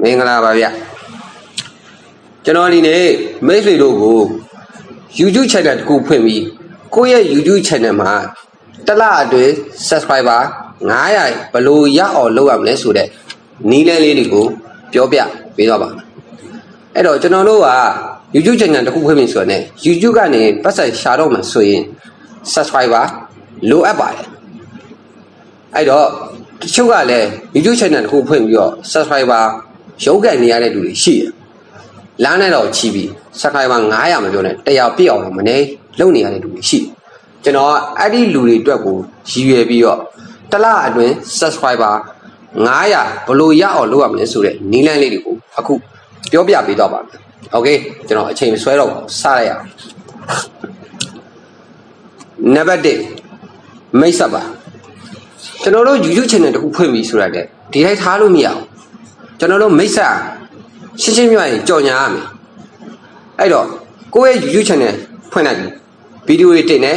မင်္ဂလာပါဗျကျွန်တော်ဒီနေ့မိတ်ဆွေတို့ကို YouTube channel တစ်ခုဖွင့်ပြီးကိုယ့်ရဲ့ YouTube channel မှာတစ်လအတွင်း subscriber 900ဘယ်လိုရအောင်လုပ်ရမလဲဆိုတဲ့နည်းလမ်းလေးတွေကိုပြောပြပေးတော့ပါမယ်အဲ့တော့ကျွန်တော်တို့က YouTube channel တစ်ခုဖွင့်ပြီဆိုတော့ね YouTube ကနေပတ်သက်ရှာတော့မှဆိုရင် subscriber လိုအပ်ပါတယ်အဲ့တော့တချို့ကလည်း YouTube channel တစ်ခုဖွင့်ပြီးတော့ subscriber ရုပ်ကန်နေရတဲ့လူတွေရှိတယ်။လမ်းနဲ့တော့ချီးပြီးစကိုင်းမှာ900မပြောနဲ့100ပြည့်အောင်မနေလုံနေရတဲ့လူတွေရှိတယ်။ကျွန်တော်အဲ့ဒီလူတွေအတွက်ကိုရည်ရွယ်ပြီးတော့တလအတွင်း subscriber 900ဘလို့ရအောင်လုပ်ရမလဲဆိုတဲ့နီးလန်းလေးတွေကိုအခုပြောပြပေးတော့ပါမယ်။ Okay ကျွန်တော်အချိန်မဆွဲတော့ဘူးစလိုက်ရအောင်။နံပါတ်1မိတ်ဆက်ပါကျွန်တော်တို့ YouTube channel တခုဖွင့်ပြီဆိုတာကဒီတိုင်းထားလို့မရဘူး ကျွန်တော်တို့မိတ်ဆက်ရှင်းရှင်းပြရင်ကြော်ညာရမယ်အဲ့တော့ကိုယ့်ရဲ့ YouTube channel ဖွင့်လိုက်ပြီဗီဒီယိုတွေတင်တယ်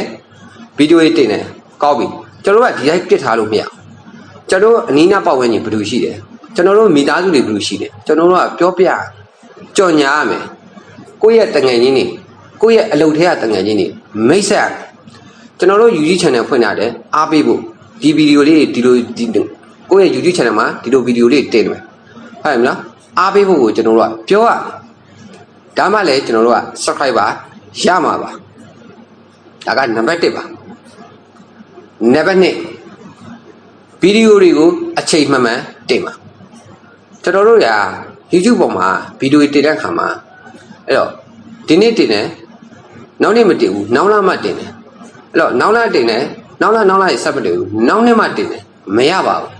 ဗီဒီယိုတွေတင်တယ်ကောက်ပြီကျွန်တော်တို့ကဒီတိုင်းပြစ်ထားလို့မရအောင်ကျွန်တော်တို့အနီးနားပတ်ဝန်းကျင်ဘယ်လိုရှိတယ်ကျွန်တော်တို့မိသားစုတွေဘယ်လိုရှိတယ်ကျွန်တော်တို့ကပြောပြကြော်ညာရမယ်ကိုယ့်ရဲ့တငယ်ချင်းတွေကိုယ့်ရဲ့အလုပ်ထဲကတငယ်ချင်းတွေမိတ်ဆက်ရမယ်ကျွန်တော်တို့ YouTube channel ဖွင့်လာတယ်အားပေးဖို့ဒီဗီဒီယိုလေးဒီလိုဒီကိုယ့်ရဲ့ YouTube channel မှာဒီလိုဗီဒီယိုလေးတင်တယ် ဟုတ်ပြီမလားအားပေးဖို့ကိုကျွန်တော်တို့ကပြောရဒါမှလည်းကျွန်တော်တို့က subscriber ရမှာပါဒါကနံပါတ်1ပါနံပါတ်2ဗီဒီယိုတွေကိုအချိန်မှန်မှန်တင်ပါကျွန်တော်တို့က YouTube ပေါ်မှာဗီဒီယိုတင်တဲ့အခါမှာအဲ့တော့ဒီနေ့တင်တယ်နောက်နေ့မတင်ဘူးနောက်လာမှတင်တယ်အဲ့တော့နောက်လာတင်တယ်နောက်လာနောက်လာဆက်မတင်ဘူးနောက်နေ့မှတင်တယ်မရပါဘူး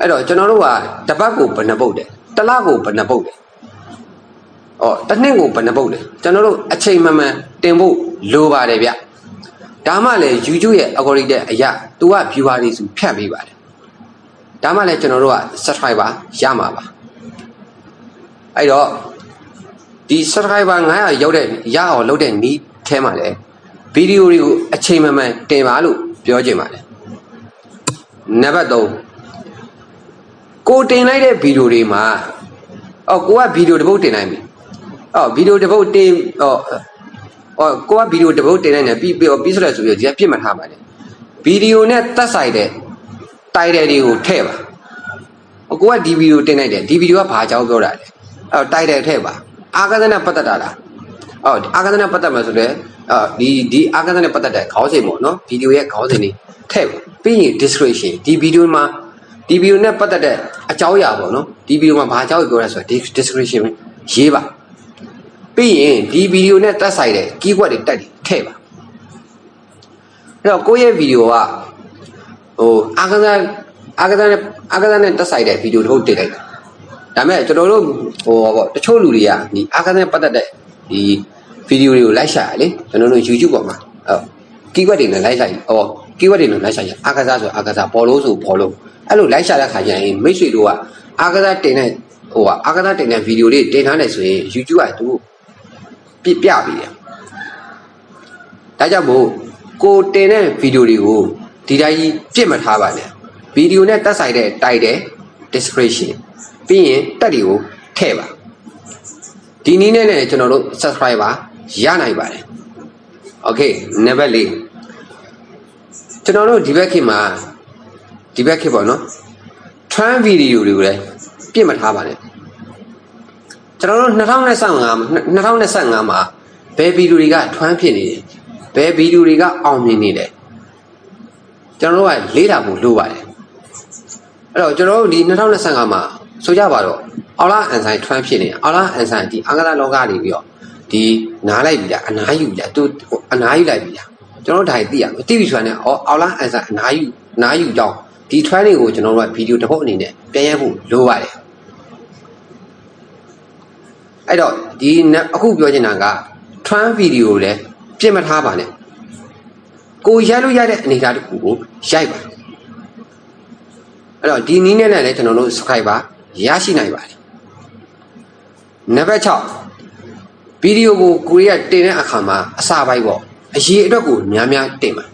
အဲ့တော့ကျွန်တော်တို့ကတစ်ပတ်ကိုဘယ်နှပုတ်တယ်တစ်လကိုဘယ်နှပုတ်တယ်ဩတစ်နှစ်ကိုဘယ်နှပုတ်လဲကျွန်တော်တို့အချိန်မှန်မှန်တင်ဖို့လိုပါတယ်ဗျဒါမှလည်း YouTube ရဲ့ algorithm အရာ तू က viewer တွေစုဖြတ်ပေးပါတယ်ဒါမှလည်းကျွန်တော်တို့က subscriber ရမှာပါအဲ့တော့ဒီ subscriber 900ရောက်တဲ့ရအောင်လုပ်တဲ့နီးထဲမှာလည်းဗီဒီယိုတွေကိုအချိန်မှန်မှန်တင်ပါလို့ပြောချင်ပါတယ်နံပါတ်3 ကိုတင်လိုက်တဲ့ဗီဒီယိုတွေမှာအော်ကိုကဗီဒီယိုတစ်ပုတ်တင်နိုင်ပြီအော်ဗီဒီယိုတစ်ပုတ်တင်အော်အော်ကိုကဗီဒီယိုတစ်ပုတ်တင်နိုင်တယ်ပြီးပြီးပြီးဆိုလဲဆိုပြီးဒီကပြစ်မှတ်ထားပါတယ်ဗီဒီယိုနဲ့တက်ဆိုင်တဲ့တိုက်တယ်တွေကိုထည့်ပါဟိုကိုကဒီဗီဒီယိုတင်လိုက်တယ်ဒီဗီဒီယိုကဘာအကြောင်းပြောတာလဲအော်တိုက်တယ်ထည့်ပါအာကသနဲ့ပတ်သက်တာလားအော်အာကသနဲ့ပတ်သက်မှာဆိုလဲအော်ဒီဒီအာကသနဲ့ပတ်သက်တဲ့ခေါင်းစဉ်ပေါ့နော်ဗီဒီယိုရဲ့ခေါင်းစဉ်လေးထည့်ပါပြီးရင် description ဒီဗီဒီယိုမှာဒီဗီဒီယိုနဲ့ပတ်သက်တဲ့ အကြောင်းအရာပေါ့နော်ဒီဗီဒီယိုမှာဘာအကြောင်းပြောရဲဆိုတော့ description ရေးပါပြီးရင်ဒီဗီဒီယိုနဲ့တက်ဆိုင်တဲ့ keyword တွေတက်ထည့်ပါအဲ့တော့ကိုယ့်ရဲ့ဗီဒီယိုကဟိုအာကစားအာကစားနဲ့အာကစားနဲ့တက်ဆိုင်တဲ့ဗီဒီယိုတစ်ခုတင်လိုက်တာဒါမဲ့ကျွန်တော်တို့ဟိုပေါ့တချို့လူတွေကဒီအာကစားနဲ့ပတ်သက်တဲ့ဒီဗီဒီယိုတွေကိုလိုက်ရှာရလေကျွန်တော်တို့ YouTube ပေါ်မှာဟော keyword တွေနဲ့လိုက်ဆိုင်ဟော keyword တွေနဲ့လိုက်ဆိုင်ရအာကစားဆိုအာကစားဘောလုံးဆိုဘောလုံး အဲ့လိုလိုက်ရှာတဲ့ခါကျရင်မိတ်ဆွေတို့ကအာကစားတင်တဲ့ဟိုကအာကစားတင်တဲ့ဗီဒီယိုလေးတင်ထားတယ်ဆိုရင် YouTube ကသူပြပြပြီးတယ်ဒါကြောင့်မို့ကိုတင်တဲ့ဗီဒီယိုတွေကိုဒီတိုင်းကြီးပြစ်မထားပါနဲ့ဗီဒီယိုနဲ့တက်ဆိုင်တဲ့ title description ပြီးရင်တက်တွေကိုထည့်ပါဒီနည်းနဲ့လည်းကျွန်တော်တို့ subscriber ရနိုင်ပါတယ် okay နံပါတ်၄ကျွန်တော်တို့ဒီဘက်ခေတ်မှာ ဒီဘက်ခေတ်ပေါ့နော် trend video တွေကိုလည်းပြစ်မထားပါနဲ့ကျွန်တော်တို့2025 2025မှာဘယ်ဗီဒီယိုတွေက trend ဖြစ်နေတယ်ဘယ်ဗီဒီယိုတွေကအောင်မြင်နေတယ်ကျွန်တော်တို့ကလေးတာဖို့လိုပါတယ်အဲ့တော့ကျွန်တော်တို့ဒီ2025မှာဆိုကြပါတော့အော်လာအန်ဆိုင် trend ဖြစ်နေအော်လာအန်ဆိုင်ဒီအင်္ဂလာလောကနေပြီးတော့ဒီနားလိုက်ပြီလားအနားယူပြီလားသူအနားယူလိုက်ပြီလားကျွန်တော်တို့ဒါတွေသိရမယ်သိပြီဆိုတာနဲ့အော်အော်လာအန်ဆိုင်အနားယူအနားယူကြောင်း ဒီ trend တွေကိုကျွန်တော်တို့ကဗီဒီယိုတစ်ပုတ်အနေနဲ့ပြန်ရဖို့လိုပါတယ်အဲ့တော့ဒီအခုပြောချင်တာက trend video လည်းပြင်မထားပါနဲ့ကိုရိုက်လို့ရတဲ့အနေအထားတစ်ခုကိုရိုက်ပါအဲ့တော့ဒီနည်းနဲ့လည်းကျွန်တော်တို့ subscriber ရရှိနိုင်ပါတယ်နံပါတ်6ဗီဒီယိုကိုကိုရီးယားတင်တဲ့အခါမှာအစာပိုင်းပေါ့အရေးအတွက်ကိုများများတင်ပါ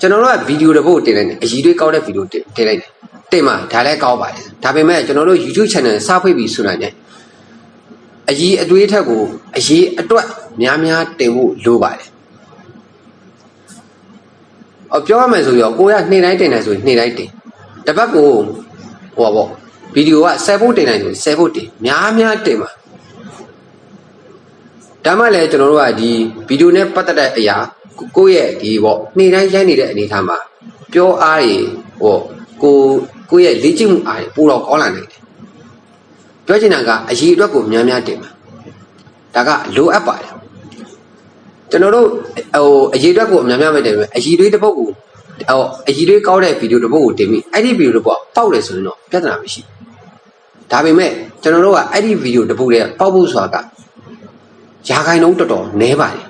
ကျွန်တော်တို့ကဗီဒီယိုတစ်ပုတ်တင်လိုက်တယ်အရေးတွေကောက်တဲ့ဗီဒီယိုတင်တင်လိုက်တယ်တင်မှာဒါလည်းကောင်းပါတယ်ဒါပေမဲ့ကျွန်တော်တို့ YouTube channel စဖွင့်ပြီဆိုတာ ਨੇ အကြီးအသွေးထက်ကိုအရေးအတွက်များများတင်ဖို့လိုပါတယ်အပြောရမယ်ဆိုရောကိုရနှိမ့်တိုင်းတင်တယ်ဆိုရင်နှိမ့်တိုင်းတင်တစ်ပတ်ကိုဟိုပါပေါ့ဗီဒီယိုက10ဖို့တင်တိုင်းဆို10ဖို့တင်များများတင်ပါဒါမှလည်းကျွန်တော်တို့ကဒီဗီဒီယိုနဲ့ပတ်သက်တဲ့အရာ ကိုကိုယ့်ရဲ့ဒီပေါ့နှိမ့်တိုင်းရိုက်နေတဲ့အနေအထားမှာပြောအားတွေဟောကိုကိုယ့်ရဲ့လေ့ကျင့်မှုအားတွေပိုတော့ကောင်းလာနိုင်တယ်ပြောချင်တာကအရေးအတွက်ကိုများများတင်ပါဒါကလိုအပ်ပါတယ်ကျွန်တော်တို့ဟိုအရေးအတွက်ကိုအများများပဲတင်မယ်အရေးတွေတစ်ပုတ်ကိုဟိုအရေးတွေကောင်းတဲ့ဗီဒီယိုတစ်ပုတ်ကိုတင်ပြီးအဲ့ဒီဗီဒီယိုတစ်ပုတ်ကပေါက်တယ်ဆိုရင်တော့ပြဿနာမရှိဘူးဒါပေမဲ့ကျွန်တော်တို့ကအဲ့ဒီဗီဒီယိုတစ်ပုတ်တည်းပေါက်ဖို့ဆိုတာကရာခိုင်နှုန်းတော်တော်နည်းပါတယ်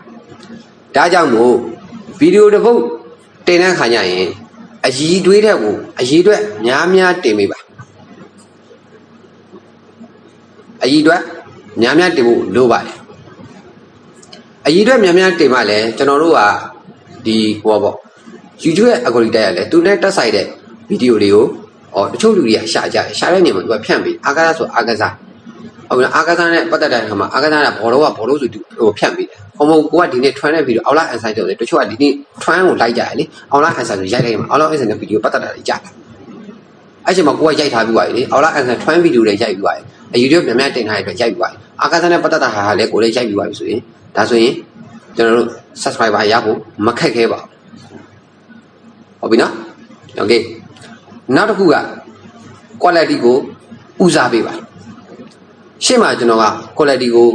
ဒါကြောင့်မို့ဗီဒီယိုတစ်ပုတ်တင်တဲ့ခါကျရင်အရေးတွေးတဲ့ကိုအရေးအတွက်များများတင်မိပါအရေးအတွက်များများတင်ဖို့လိုပါတယ်အရေးအတွက်များများတင်မှလည်းကျွန်တော်တို့ကဒီဟိုပါပေါ့ YouTube ရဲ့ algorithm ရလဲသူနဲ့တက်ဆိုင်တဲ့ဗီဒီယိုတွေကိုဟောတချို့လူတွေကရှာကြတယ်ရှာတဲ့နေရာမှာသူကဖြန့်ပြီးအာကာသဆိုအာကာသ အခုအာကာသနဲ့ပတ်သက်တဲ့အခါမှာအာကာသကဘော်တော့ကဘော်လို့ဆိုဟိုဖြတ်ပြီးဟိုမဟုတ်ကိုကဒီနေ့ train နဲ့ပြီးတော့ outline answer ကြောက်တယ်တချို့ကဒီနေ့ train ကိုလိုက်ကြတယ်လေ outline answer ကိုရိုက်လိုက်မှာ outline answer နဲ့ video ပတ်သက်တာတွေကြာတာအဲ့ချိန်မှာကိုကရိုက်ထားပြီးပါလေ outline answer train video တွေရိုက်ပြီးပါလေ YouTube များများတင်ထားရတဲ့ရိုက်ပြီးပါလေအာကာသနဲ့ပတ်သက်တာဟာလည်းကိုလည်းရိုက်ပြီးပါပြီဆိုရင်ဒါဆိုရင်ကျွန်တော်တို့ subscriber ရဖို့မခက်ခဲပါဘူးဟုတ်ပြီနော် okay နောက်တစ်ခုက quality ကိုဦးစားပေးပါ ရှေ့မှာကျွန်တော်က quality ကို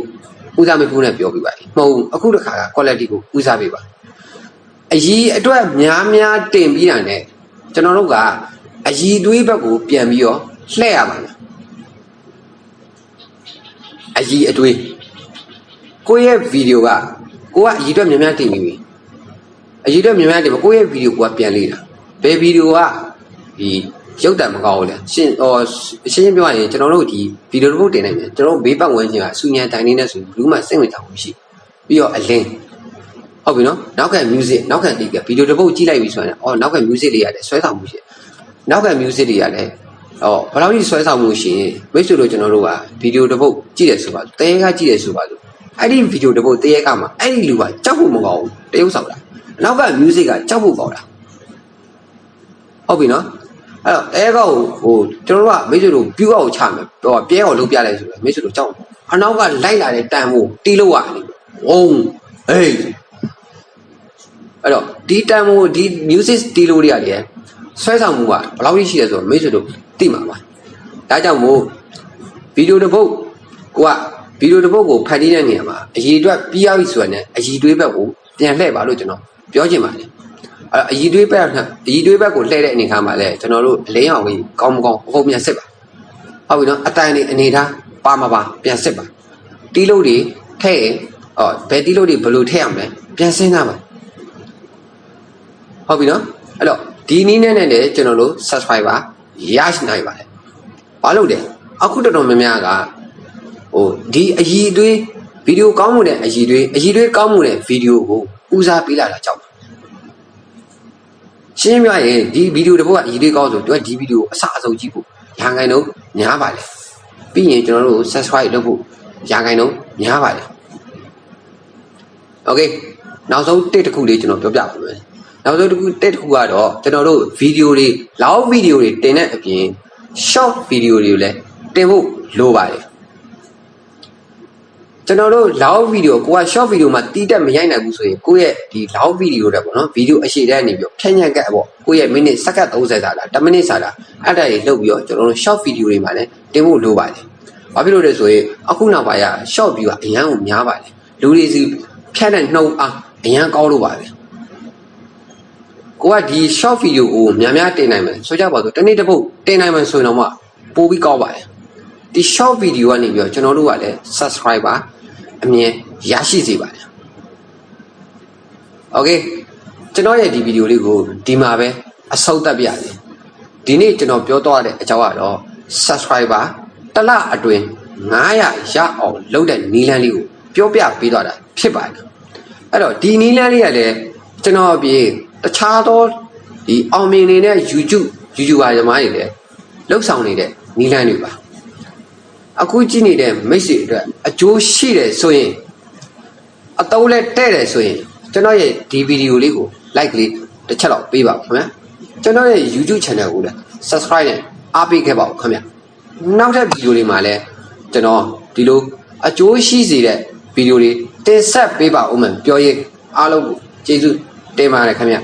ဦးစားမပေးဘူးနဲ့ပြောပြပါမဟုတ်ဘူးအခုတစ်ခါက quality ကိုဦးစားပေးပါအကြီးအတွက်များများတင်ပြီးတာ ਨੇ ကျွန်တော်တို့ကအကြီးသွေးဘက်ကိုပြန်ပြီးတော့လှည့်ရပါမယ်အကြီးအတွေးကိုယ့်ရဲ့ဗီဒီယိုကကိုကအကြီးအတွက်များများတင်နေပြီအကြီးအတွက်များများတင်ကိုယ့်ရဲ့ဗီဒီယိုကိုကပြန်လေ့တာဘယ်ဗီဒီယိုကဒီ ရုပ်တံမကောင်းဘူးလေရှင်းဟောရှင်းရှင်းပြောရရင်ကျွန်တော်တို့ဒီဗီဒီယိုတစ်ပုတ်တင်နိုင်တယ်ကျွန်တော်တို့ဘေးပတ်ဝန်းကျင်ကစူညံတိုင်နေနေဆိုရင်ဘလူးမှစိတ်ဝင်စားမှုရှိပြီးတော့အလင်းဟုတ်ပြီနော်နောက်က music နောက်ကဒီကဗီဒီယိုတစ်ပုတ်ကြည့်လိုက်ပြီဆိုရင်အော်နောက်က music တွေရတယ်ဆွဲဆောင်မှုရှိနောက်က music တွေရတယ်ဟောဘယ်လောက်ကြီးဆွဲဆောင်မှုရှိရင်မိတ်ဆွေတို့ကျွန်တော်တို့ကဗီဒီယိုတစ်ပုတ်ကြည့်တယ်ဆိုပါတရေကကြည့်တယ်ဆိုပါလို့အဲ့ဒီဗီဒီယိုတစ်ပုတ်တရေကမှာအဲ့ဒီလူကကြောက်ဖို့မကောင်းဘူးတရုပ်ဆောင်တာနောက်က music ကကြောက်ဖို့ကောင်းတာဟုတ်ပြီနော် အဲ့တော့အဲကောက်ဟိုကျွန်တော်တို့ကမိတ်ဆွေတို့ပြူအောင်ချမယ်ဟိုပြဲအောင်လုပ်ပြလိုက်ဆိုတော့မိတ်ဆွေတို့ကြောက်အနောက်ကလိုက်လာတဲ့တန်ဖို့တီးလို့ရတယ်ဝုံဟေးအဲ့တော့ဒီတန်ဖို့ဒီ music တီးလို့ရတယ်ဆွဲဆောင်မှုကဘယ်လောက်ကြီးရှိလဲဆိုတော့မိတ်ဆွေတို့သိမှာပါဒါကြောင့်မို့ဗီဒီယိုတစ်ပုတ်ကိုကဗီဒီယိုတစ်ပုတ်ကိုဖန်တီးတဲ့နေရာမှာအည်အတွက်ပြီးရောက်ပြီဆိုရင်အည်တွေးဘက်ကိုပြန်လှည့်ပါလို့ကျွန်တော်ပြောချင်ပါတယ် အဲ့အည်တွေးဘက်အည်တွေးဘက်ကိုလှည့်တဲ့အနေခါမှာလဲကျွန်တော်တို့အလင်းအောင်ကြီးကောင်းမကောင်းအကုန်ပြန်စစ်ပါဟုတ်ပြီနော်အတိုင်နေအနေထားပါမပါပြန်စစ်ပါတီးလို့တွေထည့်ရင်အော်ဘယ်တီးလို့တွေဘယ်လိုထည့်ရမလဲပြန်စဉ်းစားပါဟုတ်ပြီနော်အဲ့တော့ဒီနည်းနဲ့လည်းကျွန်တော်တို့ subscriber ရရှိနိုင်ပါတယ်ဘာလို့လဲအခုတော်တော်များများကဟိုဒီအည်အသွေးဗီဒီယိုကောင်းမှုနဲ့အည်တွေအည်တွေကောင်းမှုနဲ့ဗီဒီယိုကိုဦးစားပေးလာတာကြောင့် ရှင်းပြရင်ဒီဗီဒီယိုတစ်ပုဒ်ကအရေးလေးကောင်းဆိုသူကဒီဗီဒီယိုအစအဆုံးကြည့်ဖို့ညာခိုင်တော့ညားပါလေပြီးရင်ကျွန်တော်တို့ subscribe လုပ်ဖို့ညာခိုင်တော့ညားပါလေ okay နောက်ဆုံးတစ်တစ်ခုလေးကျွန်တော်ပြောပြပါမယ်နောက်ဆုံးတစ်ခုတစ်တစ်ခုကတော့ကျွန်တော်တို့ဗီဒီယိုတွေ long ဗီဒီယိုတွေတင်တဲ့အပြင် short ဗီဒီယိုတွေကိုလည်းတင်ဖို့လိုပါတယ် ကျွန်တော်တို့ long video ကိုက short video မှာတီးတက်မရိုက်နိုင်ဘူးဆိုရင်ကိုယ့်ရဲ့ဒီ long video တဲ့ပေါ့နော် video အရှိတဲ့နေပြီးဖြန့်ညံ့ကပ်ပေါ့ကိုယ့်ရဲ့ minute စက္ကန့်30စာလား10မိနစ်စာလားအဲ့ဒါတွေလုပ်ပြီးတော့ကျွန်တော်တို့ short video တွေမှာလည်းတင်ဖို့လိုပါတယ်။ဘာဖြစ်လို့လဲဆိုရင်အခုနောက်ပိုင်းက short view ကအရန်ကိုများပါတယ်။လူတွေစီဖြန့်တဲ့နှုံအားအရန်ကောင်းလို့ပါပဲ။ကိုကဒီ short video ကိုများများတင်နိုင်မယ်ဆိုကြပါစို့တနေ့တစ်ပုတ်တင်နိုင်မယ်ဆိုရင်တော့မှပိုပြီးကောင်းပါတယ်။ ဒီ short video ကနေပြီးတော့ကျွန်တော်တို့ကလည်း subscriber အမြင်ရရှိစေပါတယ်။ Okay ကျွန်တော်ရဲ့ဒီဗီဒီယိုလေးကိုဒီမှာပဲအဆုံးသတ်ပြရစီ။ဒီနေ့ကျွန်တော်ပြောသွားတဲ့အကြောင်းကတော့ subscriber တစ်လအတွင်း900ရအောင်လုပ်တဲ့နီလန်းလေးကိုပြောပြပေးသွားတာဖြစ်ပါတယ်။အဲ့တော့ဒီနီလန်းလေးကလည်းကျွန်တော်အပြင်တခြားသောဒီအောင်မြင်နေတဲ့ YouTube YouTuber ညီမတွေလည်းလှုပ်ဆောင်နေတဲ့နီလန်းတွေပါ အခုကြည့်နေတဲ့မိတ်ဆွေအတွက်အကျိုးရှိတယ်ဆိုရင်အတုံးလဲတဲ့တယ်ဆိုရင်ကျွန်တော်ရဲ့ဒီဗီဒီယိုလေးကို like လေးတစ်ချက်တော့ပေးပါဦးခင်ဗျာကျွန်တော်ရဲ့ YouTube channel ကိုလည်း subscribe နဲ့အားပေးခဲ့ပါဦးခင်ဗျာနောက်ထပ်ဗီဒီယိုလေးမှာလည်းကျွန်တော်ဒီလိုအကျိုးရှိစေတဲ့ဗီဒီယိုလေးတင်ဆက်ပေးပါဦးမယ်ပြောရင်အားလုံးကိုကျေးဇူးတင်ပါတယ်ခင်ဗျာ